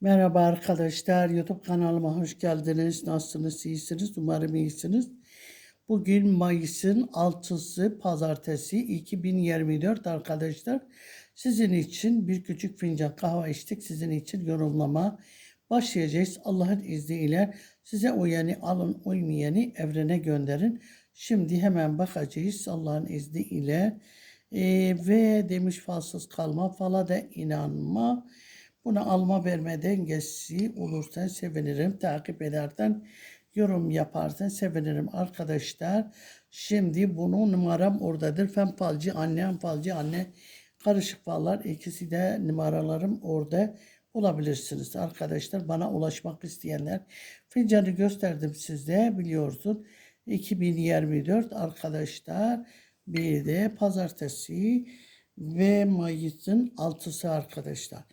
Merhaba arkadaşlar, YouTube kanalıma hoş geldiniz. Nasılsınız, iyisiniz? Umarım iyisiniz. Bugün Mayıs'ın 6'sı Pazartesi 2024 arkadaşlar. Sizin için bir küçük fincan kahve içtik. Sizin için yorumlama başlayacağız. Allah'ın izniyle size uyanı alın, uymayanı evrene gönderin. Şimdi hemen bakacağız Allah'ın izniyle. Ee, ve demiş falsız kalma, fala da inanma. Buna alma verme dengesi olursa sevinirim. Takip edersen, yorum yaparsan sevinirim arkadaşlar. Şimdi bunun numaram oradadır. Fen falcı annem falcı anne karışık fallar ikisi de numaralarım orada bulabilirsiniz arkadaşlar. Bana ulaşmak isteyenler fincanı gösterdim size biliyorsun. 2024 arkadaşlar bir de pazartesi ve Mayıs'ın 6'sı arkadaşlar.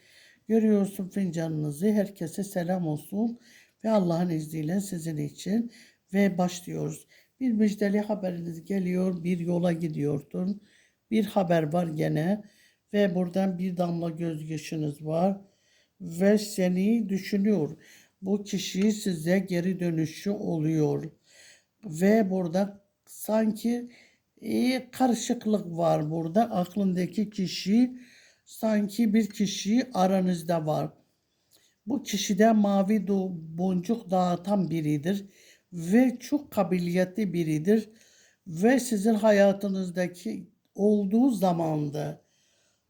Görüyorsun fincanınızı. Herkese selam olsun. Ve Allah'ın izniyle sizin için. Ve başlıyoruz. Bir müjdeli haberiniz geliyor. Bir yola gidiyordun. Bir haber var gene. Ve buradan bir damla gözyaşınız var. Ve seni düşünüyor. Bu kişi size geri dönüşü oluyor. Ve burada sanki e, karışıklık var burada. Aklındaki kişi sanki bir kişi aranızda var. Bu kişi de mavi boncuk dağıtan biridir ve çok kabiliyetli biridir ve sizin hayatınızdaki olduğu zamanda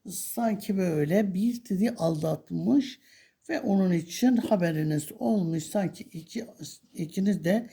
sanki böyle bir sizi aldatmış ve onun için haberiniz olmuş. Sanki iki, ikiniz de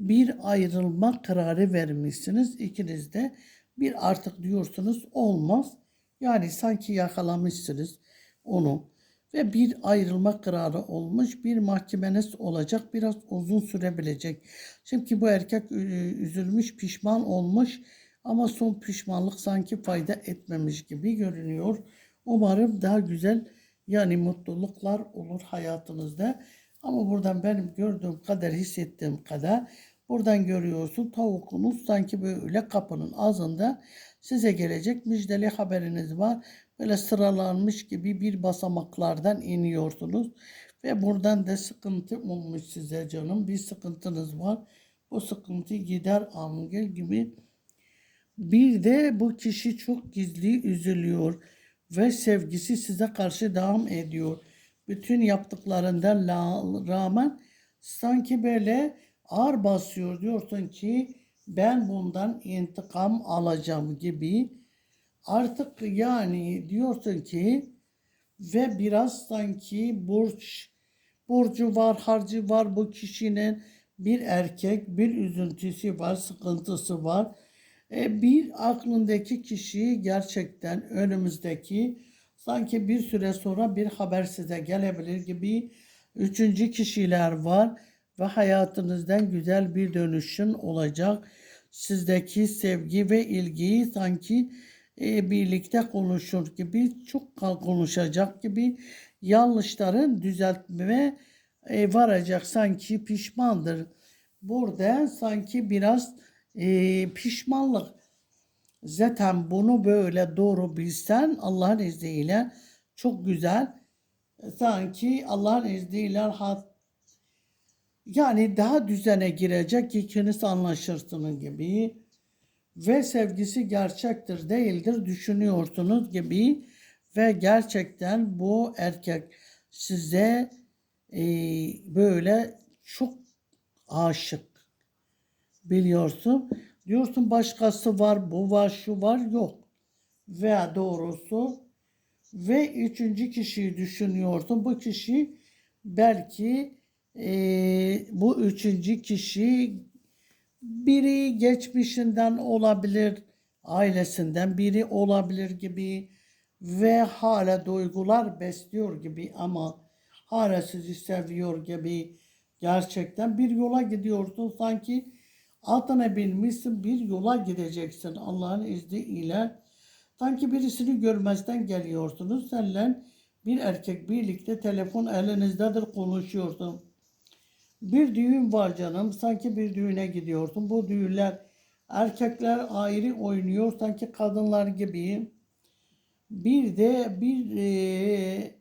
bir ayrılma kararı vermişsiniz. İkiniz de bir artık diyorsunuz olmaz yani sanki yakalamışsınız onu ve bir ayrılma kararı olmuş bir mahkemeniz olacak biraz uzun sürebilecek. Çünkü bu erkek üzülmüş pişman olmuş ama son pişmanlık sanki fayda etmemiş gibi görünüyor. Umarım daha güzel yani mutluluklar olur hayatınızda. Ama buradan benim gördüğüm kadar hissettiğim kadar buradan görüyorsun tavukunuz sanki böyle kapının ağzında size gelecek müjdeli haberiniz var. Böyle sıralanmış gibi bir basamaklardan iniyorsunuz. Ve buradan da sıkıntı olmuş size canım. Bir sıkıntınız var. Bu sıkıntı gider amgel gibi. Bir de bu kişi çok gizli üzülüyor ve sevgisi size karşı devam ediyor. Bütün yaptıklarından la- rağmen sanki böyle ağır basıyor diyorsun ki ben bundan intikam alacağım gibi. Artık yani diyorsun ki ve biraz sanki burç borcu var, harcı var bu kişinin bir erkek, bir üzüntüsü var, sıkıntısı var. E, bir aklındaki kişi gerçekten önümüzdeki sanki bir süre sonra bir haber size gelebilir gibi üçüncü kişiler var ve hayatınızdan güzel bir dönüşün olacak. Sizdeki sevgi ve ilgiyi sanki e, birlikte konuşur gibi çok konuşacak gibi yanlışların düzeltmeye e, varacak sanki pişmandır. Burada sanki biraz e, pişmanlık. Zaten bunu böyle doğru bilsen Allah'ın izniyle çok güzel sanki Allah'ın izniyle hat, yani daha düzene girecek ikiniz anlaşırsınız gibi ve sevgisi gerçektir değildir düşünüyorsunuz gibi ve gerçekten bu erkek size e, böyle çok aşık biliyorsun. Diyorsun başkası var, bu var, şu var, yok. Veya doğrusu ve üçüncü kişiyi düşünüyorsun. Bu kişi belki eee, bu üçüncü kişi biri geçmişinden olabilir, ailesinden biri olabilir gibi ve hala duygular besliyor gibi ama hala sizi seviyor gibi gerçekten bir yola gidiyorsun sanki altına binmişsin bir yola gideceksin Allah'ın izniyle. Sanki birisini görmezden geliyorsunuz. Seninle bir erkek birlikte telefon elinizdedir konuşuyorsun. Bir düğün var canım. Sanki bir düğüne gidiyorsun. Bu düğünler erkekler ayrı oynuyor. Sanki kadınlar gibi. Bir de bir eee,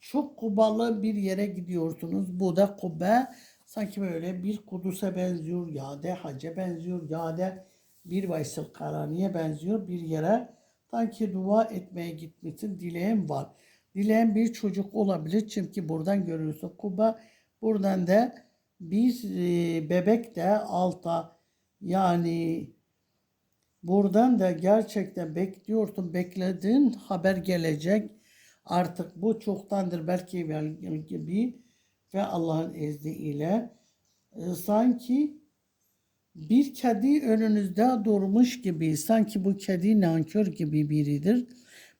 çok kubalı bir yere gidiyorsunuz. Bu da kubbe sanki böyle bir Kudüs'e benziyor ya da hacca benziyor ya da bir Veysel Karani'ye benziyor bir yere sanki dua etmeye gitmişsin dileğin var. Dileğin bir çocuk olabilir çünkü buradan görüyorsun kubbe buradan da bir e, bebek de alta yani Buradan da gerçekten bekliyorsun, beklediğin haber gelecek. Artık bu çoktandır belki gibi ve Allah'ın izniyle e, sanki bir kedi önünüzde durmuş gibi, sanki bu kedi nankör gibi biridir.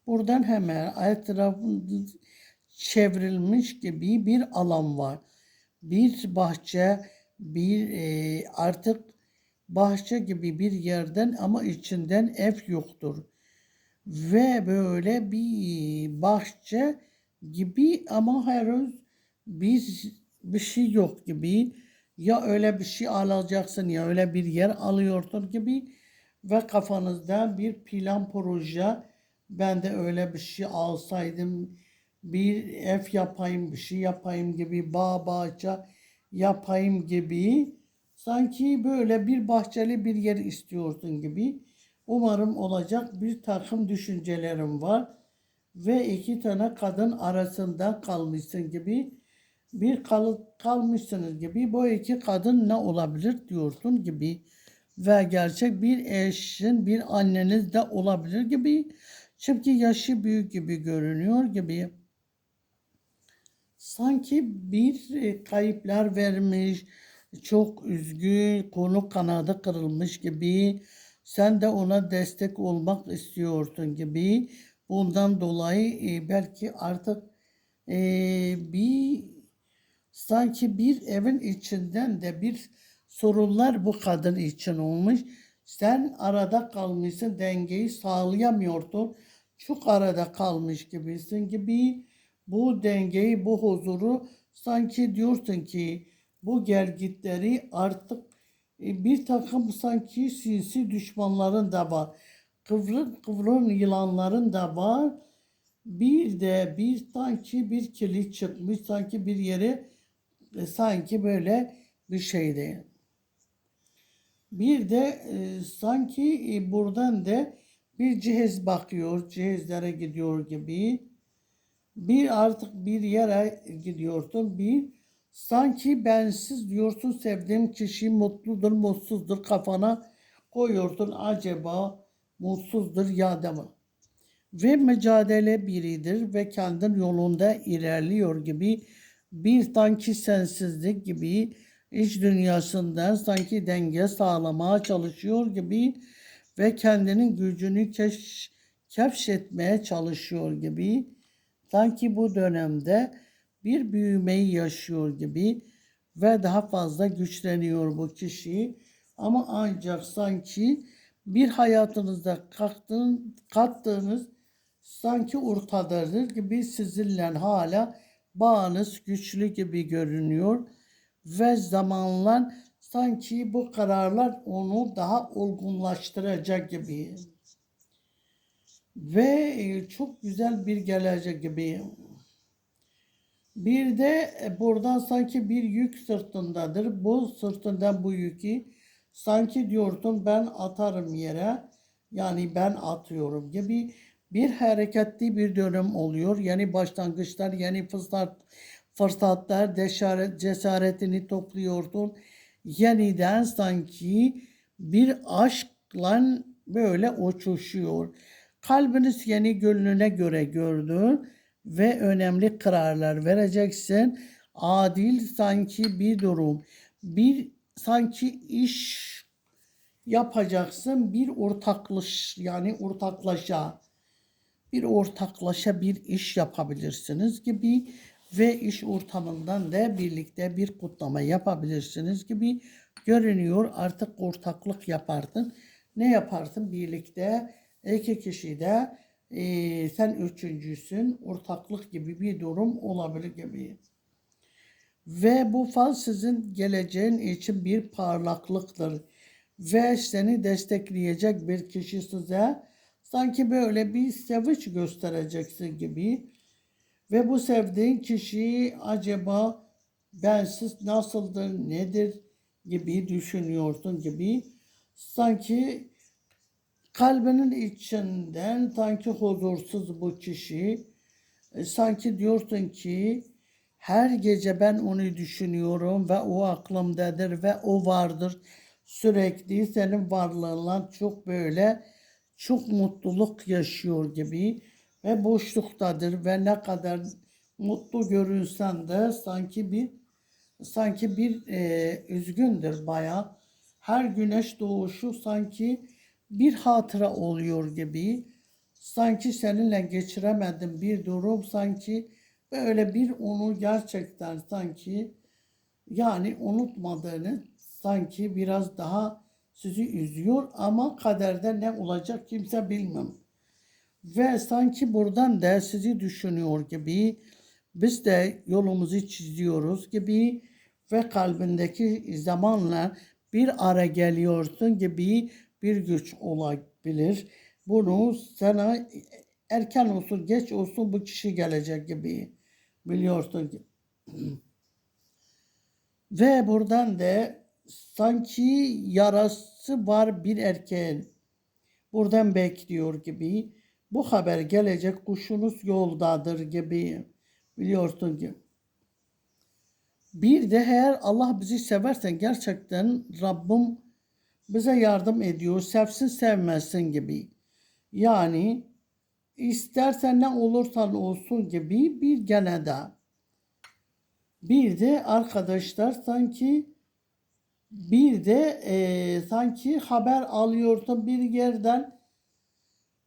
Buradan hemen etrafında çevrilmiş gibi bir alan var. Bir bahçe, bir e, artık bahçe gibi bir yerden ama içinden ev yoktur. Ve böyle bir bahçe gibi ama henüz bir, bir şey yok gibi. Ya öyle bir şey alacaksın ya öyle bir yer alıyorsun gibi. Ve kafanızda bir plan proje. Ben de öyle bir şey alsaydım bir ev yapayım, bir şey yapayım gibi, bağ bahçe yapayım gibi Sanki böyle bir bahçeli bir yer istiyorsun gibi. Umarım olacak bir takım düşüncelerim var. Ve iki tane kadın arasında kalmışsın gibi. Bir kal kalmışsınız gibi. Bu iki kadın ne olabilir diyorsun gibi. Ve gerçek bir eşin, bir anneniz de olabilir gibi. Çünkü yaşı büyük gibi görünüyor gibi. Sanki bir e, kayıplar vermiş, çok üzgün, konu kanadı kırılmış gibi, sen de ona destek olmak istiyorsun gibi. Bundan dolayı e, belki artık e, bir sanki bir evin içinden de bir sorunlar bu kadın için olmuş. Sen arada kalmışsın, dengeyi sağlayamıyorsun. Çok arada kalmış gibisin gibi. Bu dengeyi, bu huzuru sanki diyorsun ki bu gelgitleri artık e, bir takım sanki sinsi düşmanların da var. Kıvrın kıvrın yılanların da var. Bir de bir sanki bir kilit çıkmış sanki bir yere e, sanki böyle bir şeyde. Bir de e, sanki e, buradan da bir cihez bakıyor, cihazlara gidiyor gibi. Bir artık bir yere gidiyorsun, bir Sanki bensiz diyorsun sevdiğim kişi mutludur, mutsuzdur kafana koyuyorsun acaba mutsuzdur ya da mı? Ve mücadele biridir ve kendin yolunda ilerliyor gibi bir sanki sensizlik gibi iç dünyasından sanki denge sağlamaya çalışıyor gibi ve kendinin gücünü keş, kevşetmeye çalışıyor gibi sanki bu dönemde bir büyümeyi yaşıyor gibi ve daha fazla güçleniyor bu kişi. Ama ancak sanki bir hayatınızda kattığın, kattığınız sanki ortadadır gibi sizinle hala bağınız güçlü gibi görünüyor ve zamanla sanki bu kararlar onu daha olgunlaştıracak gibi ve çok güzel bir gelecek gibi bir de e, buradan sanki bir yük sırtındadır. Bu sırtından bu yükü sanki diyorsun ben atarım yere. Yani ben atıyorum gibi bir hareketli bir dönem oluyor. Yani başlangıçlar, yeni fırsat, fırsatlar, cesaret, cesaretini topluyorsun. Yeniden sanki bir aşkla böyle uçuşuyor. Kalbiniz yeni gönlüne göre gördü ve önemli kararlar vereceksin. Adil sanki bir durum, bir sanki iş yapacaksın, bir ortaklış yani ortaklaşa bir ortaklaşa bir iş yapabilirsiniz gibi ve iş ortamından da birlikte bir kutlama yapabilirsiniz gibi görünüyor. Artık ortaklık yaparsın. Ne yaparsın? Birlikte iki kişi de e, sen üçüncüsün, ortaklık gibi bir durum olabilir gibi. Ve bu fal sizin geleceğin için bir parlaklıktır. Ve seni destekleyecek bir kişi size sanki böyle bir sevinç göstereceksin gibi. Ve bu sevdiğin kişi acaba bensiz nasıldır, nedir gibi düşünüyorsun gibi. Sanki kalbinin içinden sanki huzursuz bu kişi. E, Sanki diyorsun ki her gece ben onu düşünüyorum ve o aklımdadır ve o vardır. Sürekli senin varlığınla çok böyle çok mutluluk yaşıyor gibi ve boşluktadır ve ne kadar mutlu görünsen de sanki bir sanki bir e, üzgündür bayağı. Her güneş doğuşu sanki bir hatıra oluyor gibi. Sanki seninle geçiremedim bir durum sanki böyle bir onu gerçekten sanki yani unutmadığını sanki biraz daha sizi üzüyor ama kaderde ne olacak kimse bilmem. Ve sanki buradan da sizi düşünüyor gibi biz de yolumuzu çiziyoruz gibi ve kalbindeki zamanla bir ara geliyorsun gibi bir güç olabilir. Bunu sana erken olsun geç olsun bu kişi gelecek gibi biliyorsun. Ve buradan da sanki yarası var bir erkeğin. Buradan bekliyor gibi. Bu haber gelecek kuşunuz yoldadır gibi. Biliyorsun ki. Bir de eğer Allah bizi seversen gerçekten Rabbim bize yardım ediyor. Sevsin sevmezsin gibi. Yani istersen ne olursan olsun gibi bir gene de. Bir de arkadaşlar sanki bir de eee, sanki haber alıyorsun bir yerden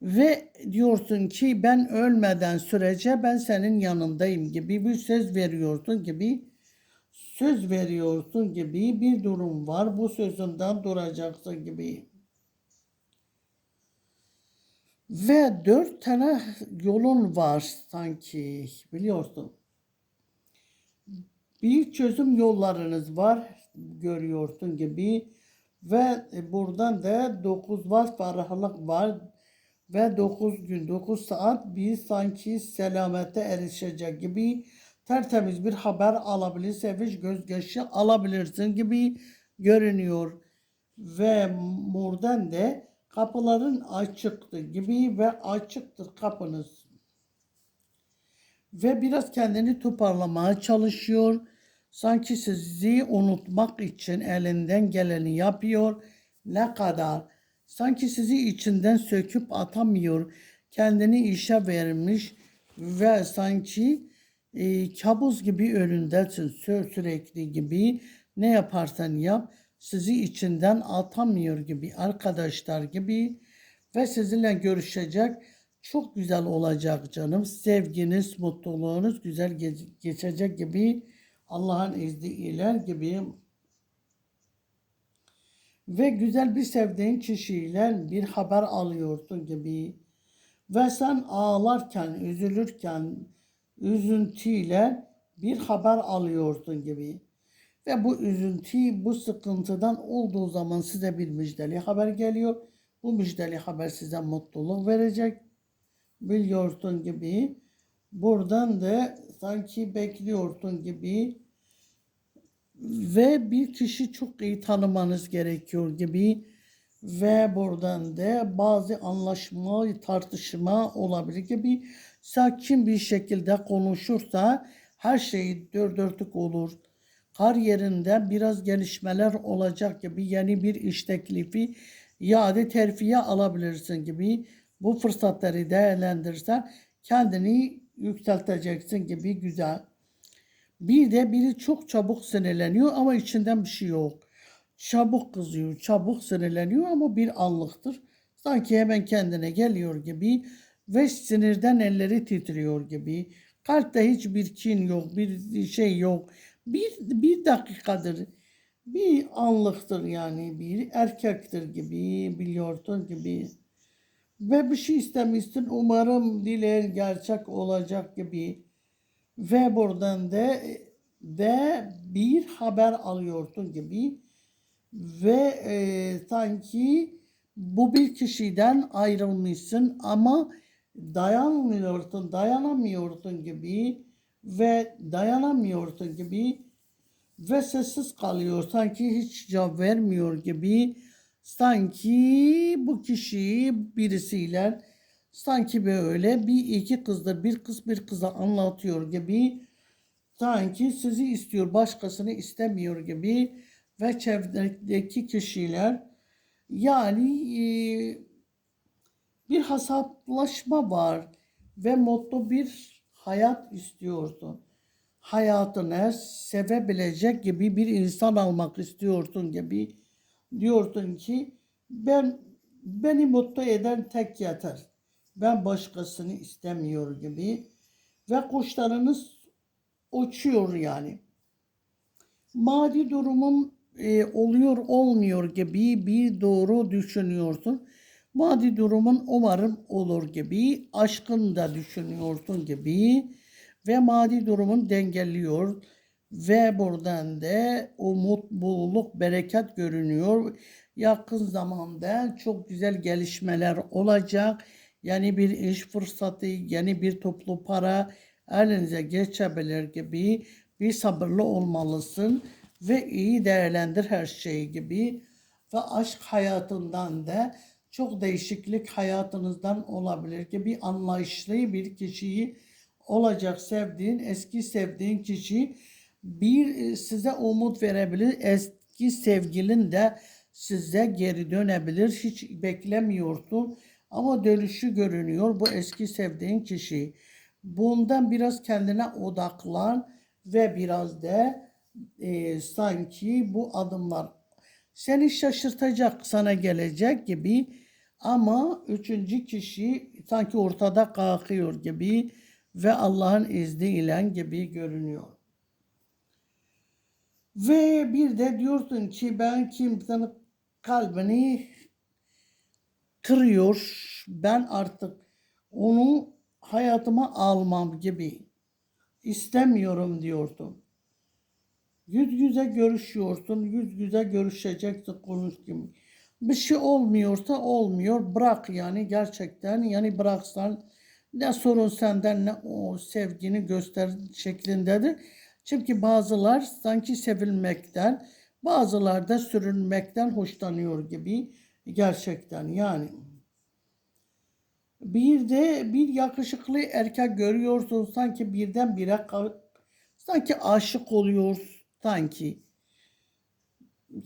ve diyorsun ki ben ölmeden sürece ben senin yanındayım gibi bir söz veriyorsun gibi söz veriyorsun gibi bir durum var. Bu sözünden duracaksın gibi. Ve dört tane yolun var sanki biliyorsun. Bir çözüm yollarınız var görüyorsun gibi ve buradan da 9 var ferahlık var ve 9 gün 9 saat bir sanki selamete erişecek gibi tertemiz bir haber alabilir, sevinç gözyaşı alabilirsin gibi görünüyor. Ve buradan da kapıların açıktı gibi ve açıktır kapınız ve biraz kendini toparlamaya çalışıyor. Sanki sizi unutmak için elinden geleni yapıyor. Ne kadar sanki sizi içinden söküp atamıyor. Kendini işe vermiş ve sanki e, kabus gibi önündesin sü- sürekli gibi. Ne yaparsan yap sizi içinden atamıyor gibi arkadaşlar gibi ve sizinle görüşecek. Çok güzel olacak canım. Sevginiz, mutluluğunuz güzel ge- geçecek gibi Allah'ın izniyle gibi ve güzel bir sevdiğin kişiyle bir haber alıyorsun gibi ve sen ağlarken, üzülürken üzüntüyle bir haber alıyorsun gibi ve bu üzüntü, bu sıkıntıdan olduğu zaman size bir müjdeli haber geliyor. Bu müjdeli haber size mutluluk verecek biliyorsun gibi buradan da sanki bekliyorsun gibi ve bir kişi çok iyi tanımanız gerekiyor gibi ve buradan da bazı anlaşma, tartışma olabilir gibi sakin bir şekilde konuşursa her şey dört dörtlük olur. Kariyerinde biraz gelişmeler olacak gibi yeni bir iş teklifi ya da terfiye alabilirsin gibi bu fırsatları değerlendirirsen kendini yükselteceksin gibi güzel. Bir de biri çok çabuk sinirleniyor ama içinden bir şey yok. Çabuk kızıyor, çabuk sinirleniyor ama bir anlıktır. Sanki hemen kendine geliyor gibi ve sinirden elleri titriyor gibi. Kalpte hiçbir kin yok, bir şey yok. Bir, bir dakikadır, bir anlıktır yani bir erkektir gibi, biliyorsun gibi. Ve bir şey istemişsin umarım dileğin gerçek olacak gibi. Ve buradan da ve bir haber alıyorsun gibi ve e, sanki bu bir kişiden ayrılmışsın ama dayanmıyorsun, dayanamıyorsun gibi ve dayanamıyorsun gibi ve sessiz kalıyor. Sanki hiç cevap vermiyor gibi. Sanki bu kişiyi birisiyle sanki böyle bir iki kızdır bir kız bir kıza anlatıyor gibi sanki sizi istiyor başkasını istemiyor gibi ve çevredeki kişiler yani e, bir hesaplaşma var ve mutlu bir hayat istiyorsun. Hayatını sevebilecek gibi bir insan almak istiyorsun gibi diyorsun ki ben beni mutlu eden tek yeter. Ben başkasını istemiyor gibi ve kuşlarınız uçuyor yani. Maddi durumun e, oluyor olmuyor gibi bir doğru düşünüyorsun. Maddi durumun umarım olur gibi, aşkın da düşünüyorsun gibi ve maddi durumun dengeliyor ve buradan da o mutluluk, bereket görünüyor. Yakın zamanda çok güzel gelişmeler olacak. Yani bir iş fırsatı, yeni bir toplu para elinize geçebilir gibi bir sabırlı olmalısın ve iyi değerlendir her şeyi gibi ve aşk hayatından da çok değişiklik hayatınızdan olabilir ki bir anlayışlı bir kişiyi olacak sevdiğin eski sevdiğin kişi bir e, size umut verebilir eski sevgilin de size geri dönebilir. Hiç beklemiyorsun ama dönüşü görünüyor bu eski sevdiğin kişi. Bundan biraz kendine odaklan ve biraz da e, sanki bu adımlar seni şaşırtacak sana gelecek gibi ama üçüncü kişi sanki ortada kalkıyor gibi ve Allah'ın izniyle gibi görünüyor. Ve bir de diyorsun ki ben kimsenin kalbini kırıyor. Ben artık onu hayatıma almam gibi istemiyorum diyorsun. Yüz yüze görüşüyorsun, yüz yüze görüşeceksin konuş gibi. Bir şey olmuyorsa olmuyor. Bırak yani gerçekten yani bıraksan ne sorun senden ne o sevgini göster şeklindedir. Çünkü bazılar sanki sevilmekten, bazılar da sürünmekten hoşlanıyor gibi gerçekten yani. Bir de bir yakışıklı erkek görüyorsun sanki birdenbire sanki aşık oluyor sanki.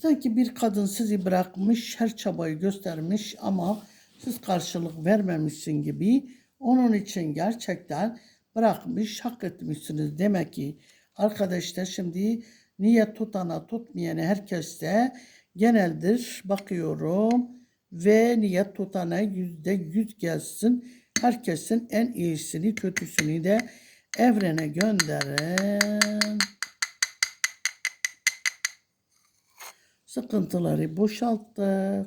Sanki bir kadın sizi bırakmış, her çabayı göstermiş ama siz karşılık vermemişsin gibi. Onun için gerçekten bırakmış, hak etmişsiniz. Demek ki arkadaşlar şimdi niyet tutana tutmayana herkeste geneldir. Bakıyorum ve niyet tutana yüzde yüz gelsin. Herkesin en iyisini, kötüsünü de evrene gönderin. Sıkıntıları boşalttık.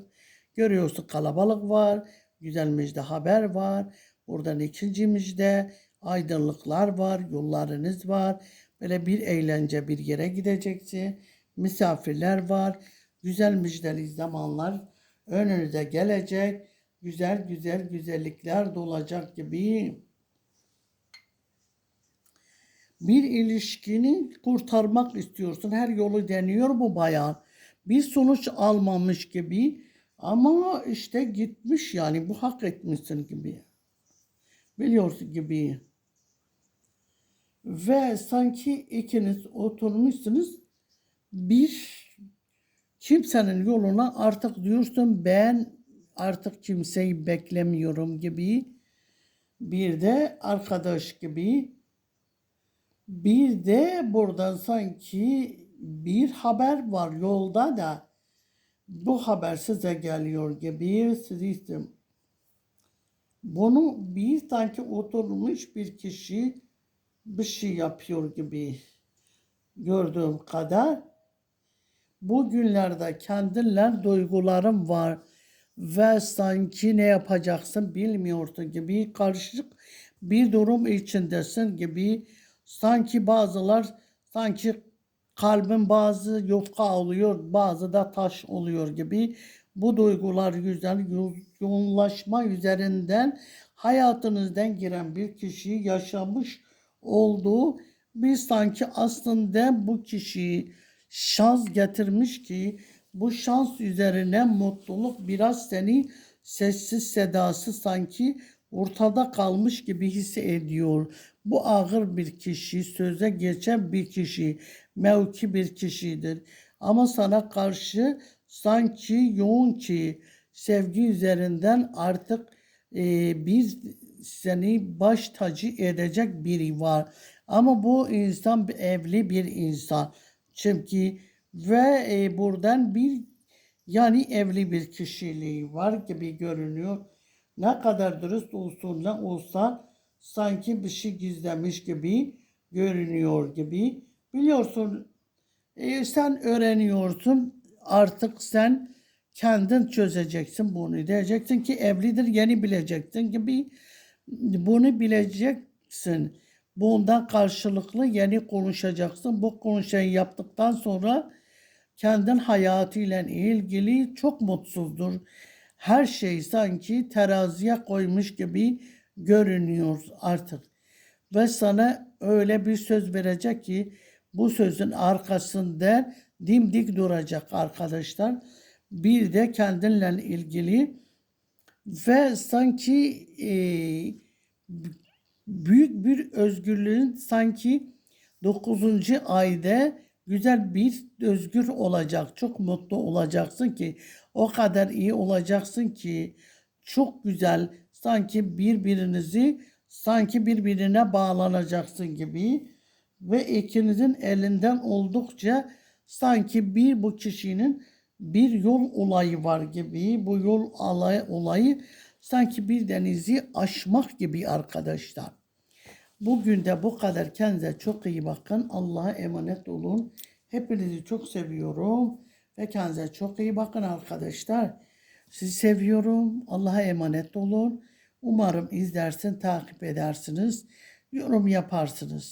Görüyorsun kalabalık var. Güzel müjde haber var. Buradan ikinci müjde aydınlıklar var. Yollarınız var. Böyle bir eğlence bir yere gideceksin. Misafirler var. Güzel müjdeli zamanlar önünüze gelecek. Güzel güzel güzellikler dolacak gibi bir ilişkini kurtarmak istiyorsun. Her yolu deniyor bu bayan bir sonuç almamış gibi ama işte gitmiş yani bu hak etmişsin gibi. Biliyorsun gibi. Ve sanki ikiniz oturmuşsunuz bir kimsenin yoluna artık diyorsun ben artık kimseyi beklemiyorum gibi. Bir de arkadaş gibi. Bir de buradan sanki bir haber var yolda da bu haber size geliyor gibi sizin bunu bir sanki oturmuş bir kişi bir şey yapıyor gibi gördüğüm kadar. Bugünlerde kendiler duygularım var ve sanki ne yapacaksın bilmiyorsun gibi karışık bir durum içindesin gibi sanki bazılar sanki kalbin bazı yufka oluyor, bazı da taş oluyor gibi bu duygular güzel yoğunlaşma üzerinden hayatınızdan giren bir kişi yaşamış olduğu bir sanki aslında bu kişiyi şans getirmiş ki bu şans üzerine mutluluk biraz seni sessiz sedası sanki ortada kalmış gibi hissediyor. Bu ağır bir kişi, söze geçen bir kişi, mevki bir kişidir. Ama sana karşı sanki yoğun ki sevgi üzerinden artık e, bir seni baş tacı edecek biri var. Ama bu insan evli bir insan. Çünkü ve e, buradan bir yani evli bir kişiliği var gibi görünüyor. Ne kadar dürüst olsun ne olsa sanki bir şey gizlemiş gibi görünüyor gibi. Biliyorsun e, sen öğreniyorsun artık sen kendin çözeceksin bunu. Diyeceksin ki evlidir yeni bileceksin gibi bunu bileceksin. Bundan karşılıklı yeni konuşacaksın. Bu konuşmayı yaptıktan sonra kendin hayatıyla ilgili çok mutsuzdur. Her şey sanki teraziye koymuş gibi görünüyor artık. Ve sana öyle bir söz verecek ki bu sözün arkasında dimdik duracak arkadaşlar. Bir de kendinle ilgili ve sanki e, büyük bir özgürlüğün sanki 9. ayda güzel bir özgür olacak. Çok mutlu olacaksın ki o kadar iyi olacaksın ki çok güzel sanki birbirinizi sanki birbirine bağlanacaksın gibi ve ikinizin elinden oldukça sanki bir bu kişinin bir yol olayı var gibi bu yol alay, olayı sanki bir denizi aşmak gibi arkadaşlar. Bugün de bu kadar. Kendinize çok iyi bakın. Allah'a emanet olun. Hepinizi çok seviyorum. Ve kendinize çok iyi bakın arkadaşlar. Sizi seviyorum. Allah'a emanet olun. Umarım izlersin, takip edersiniz. Yorum yaparsınız.